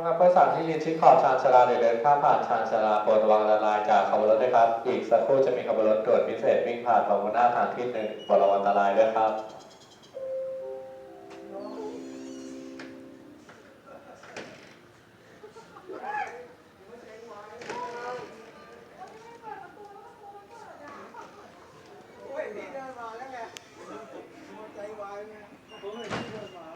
งรับเพื่อสามที่ยืนชิดขอบชานชาลาเดินเข้ามผ่านชานชาลาโปรดวางละลายจากขบวนรถด้วยครับ อีกสักครู่จะมีขบวนรถตรวจพิเศษวิ่งผ่านบรงหน้าทางที่หนึ่งปลอดภัยอันตรายด้วยครับใจวายเผมไม่คิดว่า